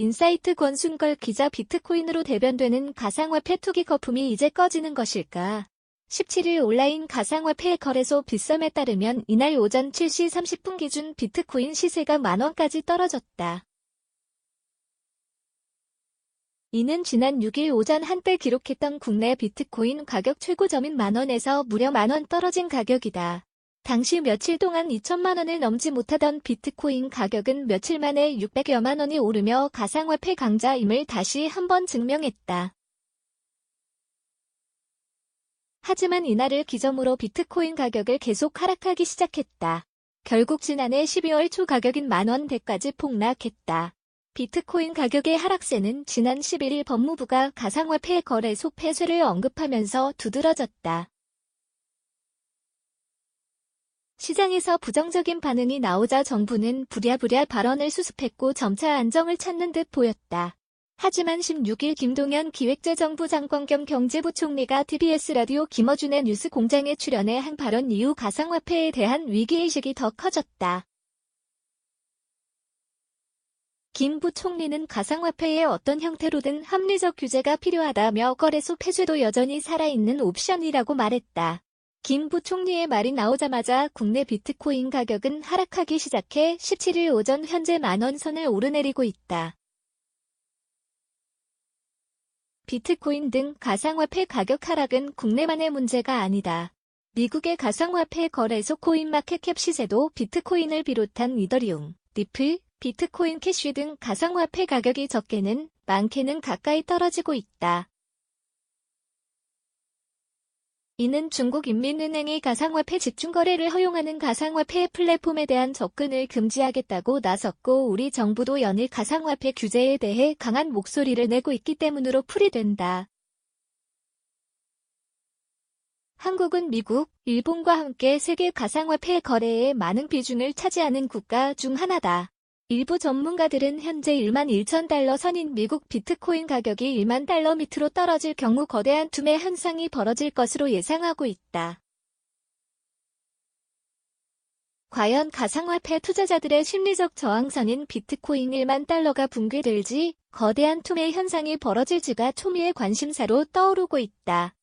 인사이트 권순걸 기자 비트코인으로 대변되는 가상화폐 투기 거품이 이제 꺼지는 것일까? 17일 온라인 가상화폐 거래소 빗썸에 따르면 이날 오전 7시 30분 기준 비트코인 시세가 만원까지 떨어졌다. 이는 지난 6일 오전 한때 기록했던 국내 비트코인 가격 최고점인 만원에서 무려 만원 떨어진 가격이다. 당시 며칠 동안 2천만 원을 넘지 못하던 비트코인 가격은 며칠 만에 600여만 원이 오르며 가상화폐 강자임을 다시 한번 증명했다. 하지만 이날을 기점으로 비트코인 가격을 계속 하락하기 시작했다. 결국 지난해 12월 초 가격인 만원대까지 폭락했다. 비트코인 가격의 하락세는 지난 11일 법무부가 가상화폐 거래소 폐쇄를 언급하면서 두드러졌다. 시장에서 부정적인 반응이 나오자 정부는 부랴부랴 발언을 수습했고 점차 안정을 찾는 듯 보였다. 하지만 16일 김동연 기획재정부 장관 겸 경제부 총리가 TBS 라디오 김어준의 뉴스 공장에 출연해 한 발언 이후 가상화폐에 대한 위기의식이 더 커졌다. 김 부총리는 가상화폐의 어떤 형태로든 합리적 규제가 필요하다며 거래소 폐쇄도 여전히 살아있는 옵션이라고 말했다. 김 부총리의 말이 나오자마자 국내 비트코인 가격은 하락하기 시작해 17일 오전 현재 만원 선을 오르내리고 있다. 비트코인 등 가상화폐 가격 하락은 국내만의 문제가 아니다. 미국의 가상화폐 거래소 코인마켓캡 시세도 비트코인을 비롯한 이더리움, 리플, 비트코인 캐쉬 등 가상화폐 가격이 적게는 많게는 가까이 떨어지고 있다. 이는 중국인민은행이 가상화폐 집중거래를 허용하는 가상화폐 플랫폼에 대한 접근을 금지하겠다고 나섰고 우리 정부도 연일 가상화폐 규제에 대해 강한 목소리를 내고 있기 때문으로 풀이된다. 한국은 미국, 일본과 함께 세계 가상화폐 거래의 많은 비중을 차지하는 국가 중 하나다. 일부 전문가들은 현재 1만 1천 달러 선인 미국 비트코인 가격이 1만 달러 밑으로 떨어질 경우 거대한 투매 현상이 벌어질 것으로 예상하고 있다. 과연 가상화폐 투자자들의 심리적 저항선인 비트코인 1만 달러가 붕괴될지 거대한 투매 현상이 벌어질지가 초미의 관심사로 떠오르고 있다.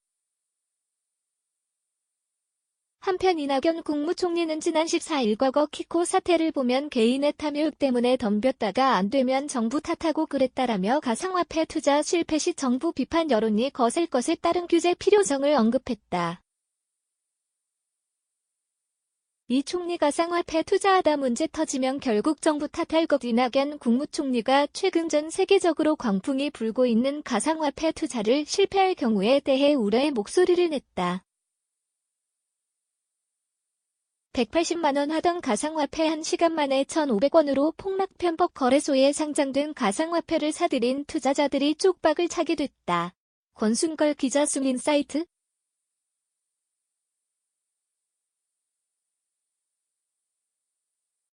한편 이낙연 국무총리는 지난 14일 과거 키코 사태를 보면 개인의 탐욕 때문에 덤볐다가 안 되면 정부 탓하고 그랬다라며 가상화폐 투자 실패 시 정부 비판 여론이 거셀 것에 따른 규제 필요성을 언급했다. 이 총리 가 상화폐 투자하다 문제 터지면 결국 정부 탓할 것 이낙연 국무총리가 최근 전 세계적으로 광풍이 불고 있는 가상화폐 투자를 실패할 경우에 대해 우려의 목소리를 냈다. 180만원 하던 가상화폐 1시간 만에 1,500원으로 폭락 편법 거래소에 상장된 가상화폐를 사들인 투자자들이 쪽박을 차게 됐다. 권순걸 기자 숨인 사이트